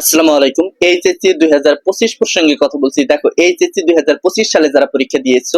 আসসালামু আলাইকুম। এইচএসসি দুই হাজার পঁচিশ প্রসঙ্গে কথা বলছি। দেখো, এইচএসসি দুই হাজার পঁচিশ সালে যারা পরীক্ষা দিয়েছ,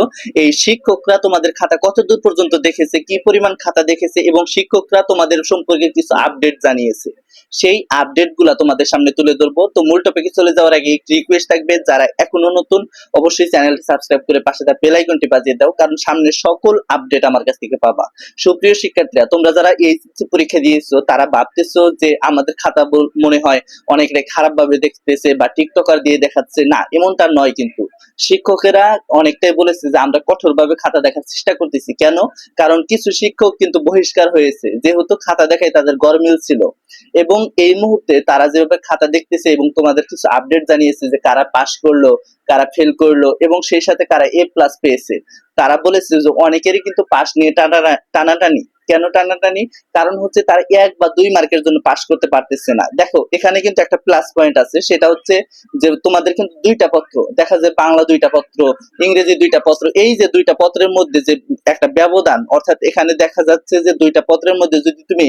এই শিক্ষকরা তোমাদের খাতা কত দূর পর্যন্ত দেখেছে, কি পরিমাণ খাতা দেখেছে এবং শিক্ষকরা তোমাদের সম্পর্কে কিছু আপডেট জানিয়েছে। সেই আপডেটগুলা তোমাদের সামনে তুলে ধরবো। তো মূল টপিকে চলে যাওয়ার আগে একটি রিকোয়েস্ট থাকবে, যারা এখনও নতুন, অবশ্যই চ্যানেলটি সাবস্ক্রাইব করে পাশে তার বেল আইকনটি বাজিয়ে দাও, কারণ সামনে সকল আপডেট আমার কাছ থেকে পাবা। সুপ্রিয় শিক্ষার্থীরা, তোমরা যারা এইচএসসি পরীক্ষা দিয়েছ, তারা ভাবতেছো যে আমাদের খাতা মনে হয় অনেকটাই খারাপ ভাবে দেখতেছে বা টিকটকার দিয়ে দেখাচ্ছে। না এমনটা নয় কিন্তু। শিক্ষকেরা অনেকটাই বলেছে যে আমরা কঠোর ভাবে খাতা দেখার চেষ্টা করতেছি। কেন? কারণ কিছু শিক্ষক কিন্তু বহিষ্কার হয়েছে। যেহেতু খাতা দেখায় তাদের গরমিল ছিল। এবং এই মুহূর্তে তারা যেভাবে খাতা দেখতেছে এবং তোমাদের কিছু আপডেট জানিয়েছে যে কারা পাশ করল, কারা ফেল করল এবং সেই সাথে কারা এ প্লাস পেয়েছে, তারা বলেছে যে অনেকেরই কিন্তু পাশ নিয়ে টানা টানাটানি। কেন টানাটানি? কারণ হচ্ছে তারা এক বা দুই মার্কের জন্য পাশ করতে পারতেছে না। দেখো, এখানে কিন্তু একটা প্লাস পয়েন্ট আছে, সেটা হচ্ছে যে তোমাদের কিন্তু দুইটা পত্র, দেখা যায় বাংলা দুইটা পত্র, ইংরেজি দুইটা পত্র, এই যে দুইটা পত্রের মধ্যে যে একটা ব্যবধান, অর্থাৎ এখানে দেখা যাচ্ছে যে দুইটা পত্রের মধ্যে যদি তুমি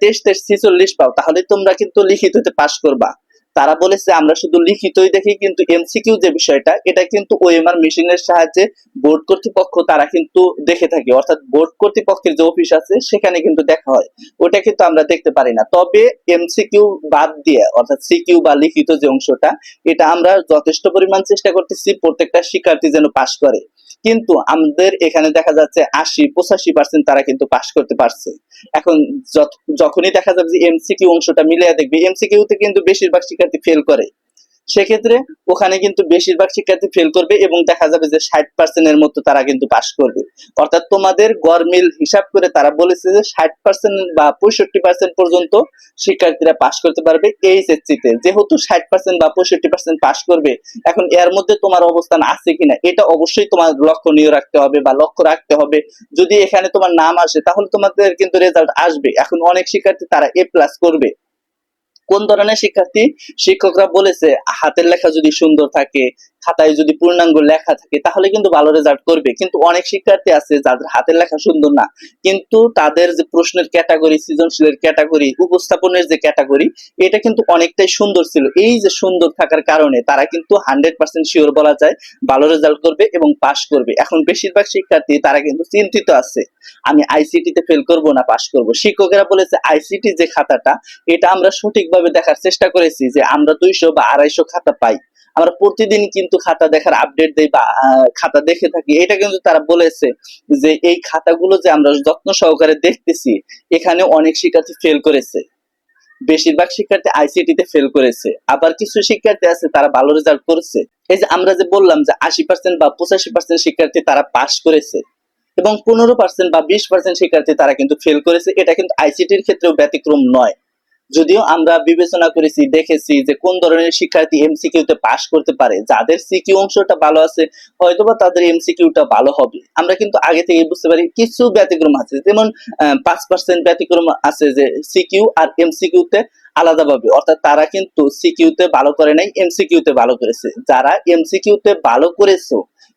তেইশ তেইশ ছিচল্লিশ পাও, তাহলে তোমরা কিন্তু লিখিততে পাশ করবা। তারা বলেছে, আমরা শুধু লিখিতই দেখি, কিন্তু এমসিকিউ যে বিষয়টা, এটা কিন্তু ওএমআর মেশিনের সাহায্যে বোর্ড কর্তৃপক্ষ তারা কিন্তু দেখে থাকে। অর্থাৎ বোর্ড কর্তৃপক্ষের যে অফিস আছে, সেখানে কিন্তু দেখা হয়। ওটা কিন্তু আমরা দেখতে পারি না। তবে এমসিকিউ বাদ দিয়ে, অর্থাৎ সিকিউ বা লিখিত যে অংশটা, এটা আমরা যথেষ্ট পরিমাণ চেষ্টা করতেছি, প্রত্যেকটা শিক্ষার্থী যেন পাশ করে। কিন্তু আমাদের এখানে দেখা যাচ্ছে আশি, পঁচাশি পার্সেন্ট তারা কিন্তু পাশ করতে পারছে। এখন যখনই দেখা যাবে যে এমসিকিউ অংশটা মিলিয়ে দেখবে এমসিকিউতে কিন্তু বেশিরভাগ শিক্ষার্থী ফেল করে। সেক্ষেত্রে ওখানে কিন্তু বেশিরভাগ শিক্ষার্থী ফেল করবে এবং দেখা যাবে যে ষাট পার্সেন্টের মতো তারা কিন্তু পাশ করবে। অর্থাৎ তোমাদের গরমিল হিসাব করে তারা বলেছে যে ষাট পার্সেন্ট বা পঁয়ষট্টি পার্সেন্ট পর্যন্ত শিক্ষার্থীরা পাশ করতে পারবে এইচএসসি তে যেহেতু ষাট পার্সেন্ট বা পঁয়ষট্টি পার্সেন্ট পাশ করবে, এখন এর মধ্যে তোমার অবস্থান আছে কিনা, এটা অবশ্যই তোমার লক্ষণীয় রাখতে হবে বা লক্ষ্য রাখতে হবে। যদি এখানে তোমার নাম আসে, তাহলে তোমাদের কিন্তু রেজাল্ট আসবে। এখন অনেক শিক্ষার্থী তারা এ প্লাস করবে। কোন ধরনের শিক্ষার্থী শিক্ষকরা বলেছে হাতের লেখা যদি সুন্দর থাকে খাতায় যদি পূর্ণাঙ্গ লেখা থাকে, তাহলে কিন্তু ভালো রেজাল্ট করবে। কিন্তু অনেক শিক্ষার্থী আছে যাদের হাতের লেখা সুন্দর না। কিন্তু তাদের যে প্রশ্নের ক্যাটাগরি সৃজনশীলের ক্যাটাগরি উপস্থাপনের যে ক্যাটাগরি এটা কিন্তু অনেকটাই সুন্দর ছিল। এই যে সুন্দর থাকার কারণে তারা কিন্তু হান্ড্রেড পার্সেন্ট শিওর বলা যায়, ভালো রেজাল্ট করবে এবং পাশ করবে। এখন বেশিরভাগ শিক্ষার্থী তারা কিন্তু চিন্তিত আছে। আমি আইসিটিতে ফেল করব না পাশ করব? শিক্ষকেরা বলেছে আইসিটি যে খাতাটা, এটা আমরা সঠিকভাবে দেখার চেষ্টা করেছি যে আমরা দুইশো বা আড়াইশো খাতা পাই। আমরা প্রতিদিন কিন্তু খাতা দেখার আপডেট দেই বা খাতা দেখে থাকি। এটা কিন্তু তারা বলেছে যে, এই খাতাগুলো যে আমরা যত্ন সহকারে দেখতেছি, এখানে অনেক শিক্ষার্থী ফেল করেছে। বেশিরভাগ শিক্ষার্থী আইসিটি তে ফেল করেছে। আবার কিছু শিক্ষার্থী আছে, তারা ভালো রেজাল্ট করেছে। এই যে আমরা যে বললাম যে, আশি পার্সেন্ট বা পঁচাশি পার্সেন্ট শিক্ষার্থী তারা পাশ করেছে এবং পনেরো পার্সেন্ট বা বিশ পার্সেন্ট শিক্ষার্থী তারা কিন্তু ফেল করেছে, এটা কিন্তু আইসিটির ক্ষেত্রেও ব্যতিক্রম নয়। যদিও আমরা বিবেচনা করেছি, দেখেছি যে কোন ধরনের শিক্ষার্থী এমসিকিউ তে পাশ করতে পারে। যাদের সিকিউ অংশটা ভালো আছে, হয়তোবা তাদের এমসিকিউটা ভালো হবে। আমরা কিন্তু আগে থেকে বুঝতে পারি কিছু ব্যতিক্রম আছে। যেমন পাঁচ পার্সেন্ট ব্যতিক্রম আছে যে সিকিউ আর এমসিকিউ তে আলাদাভাবে। অর্থাৎ তারা কিন্তু সিকিউ তে ভালো করে নাই এমসিকিউ তে ভালো করেছে। যারা এমসিকিউ তে ভালো করেছ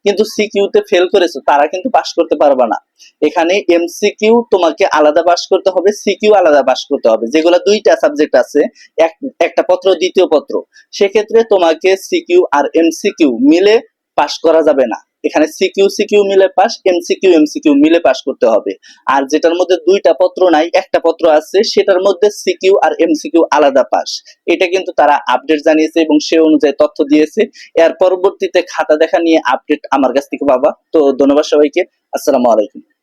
কিন্তু সিকিউ তে ফেল করেছ, তারা কিন্তু পাস করতে পারবে না। এখানে এমসিকিউ তোমাকে আলাদা পাস করতে হবে সিকিউ আলাদা পাস করতে হবে। যেগুলো দুইটা সাবজেক্ট আছে, এক- একটা পত্র, দ্বিতীয় পত্র। সেক্ষেত্রে তোমাকে সিকিউ আর এমসিকিউ মিলে পাস করা যাবে না। এখানে সিকিউ সিকিউ মিলে pass M C Q M C Q মিলে পাস করতে হবে। আর যেটার মধ্যে দুইটা পত্র নাই, একটা পত্র আছে, সেটার মধ্যে সিকিউ আর এমসিকিউ আলাদা পাস এটা কিন্তু তারা আপডেট জানিয়েছে এবং সে অনুযায়ী তথ্য দিয়েছে। এর পরবর্তীতে খাতা দেখা নিয়ে আপডেট আমার কাছ থেকে পাবা। তো ধন্যবাদ সবাইকে। আসসালামু আলাইকুম।